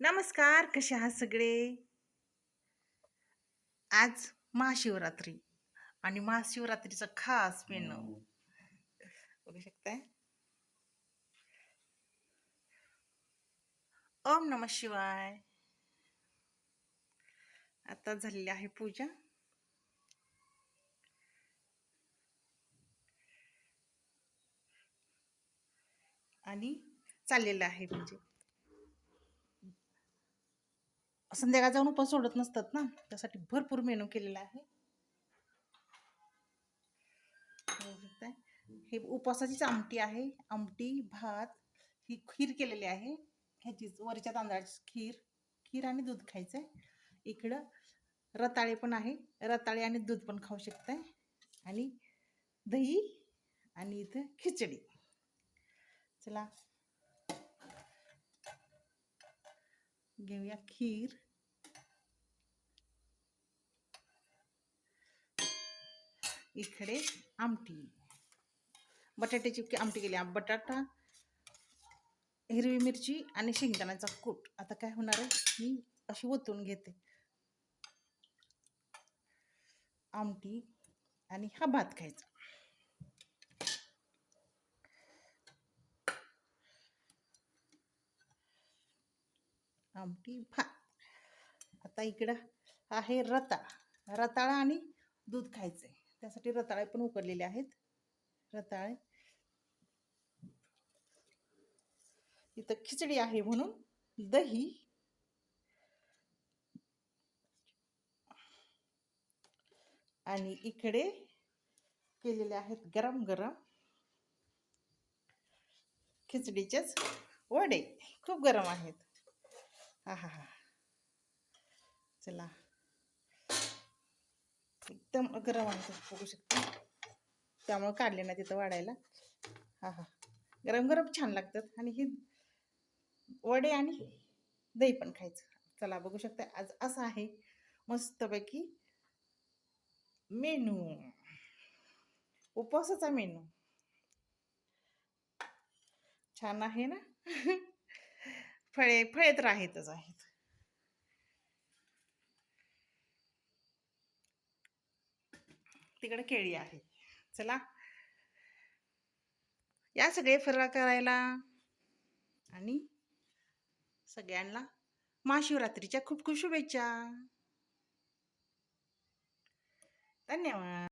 नमस्कार कसे आहात सगळे? आज महाशिवरात्री आणि महाशिवरात्रीचा खास मेनू. बघू शकताय? ओम नम शिवाय. आता झालेली आहे पूजा. आणि चाललेलं आहे म्हणजे. संध्याकाळ जाऊन उपास सोडत नसतात ना. त्यासाठी भरपूर मेनू केलेला आहे. हे उपवासाचीच आमटी आहे. आमटी भात ही खीर केलेली आहे. ह्याचीच वरच्या तांदळाची खीर खीर आणि दूध खायचंय. इकडं रताळे पण आहे. रताळे आणि दूध पण खाऊ शकताय. आणि दही आणि इथं खिचडी. चला. घेऊया खीर. इकडे आमटी. बटाट्याची आमटी केली. आम- बटाटा हिरवी मिरची आणि शेंगदाण्याचा कूट. आता काय होणार आहे? मी अशी ओतून घेते. आमटी आणि हा भात खायचा. आमटी भात. आता इकडं आहे रताळ. रताळा आणि दूध खायचंय. त्यासाठी रताळे पण उकडलेले आहेत. रताळे. इथं खिचडी आहे म्हणून दही. आणि इकडे केलेले आहेत गरम गरम खिचडीचेच वडे. खूप गरम आहेत. हा हा हा. चला. एकदम गरम आहे बघू शकता. त्यामुळे काढले ना तिथं वाढायला. हा हा. गरम गरम छान लागतात. आणि हे वडे आणि दही पण खायचं. चला बघू शकता. आज असं आहे. मस्तपैकी मेनू. उपवासाचा मेनू. छान आहे ना? फळे फळे तर आहेतच आहेत तिकडे केळी आहे. चला. या सगळे फराळ करायला. आणि सगळ्यांना महाशिवरात्रीच्या खूप खूप शुभेच्छा. धन्यवाद.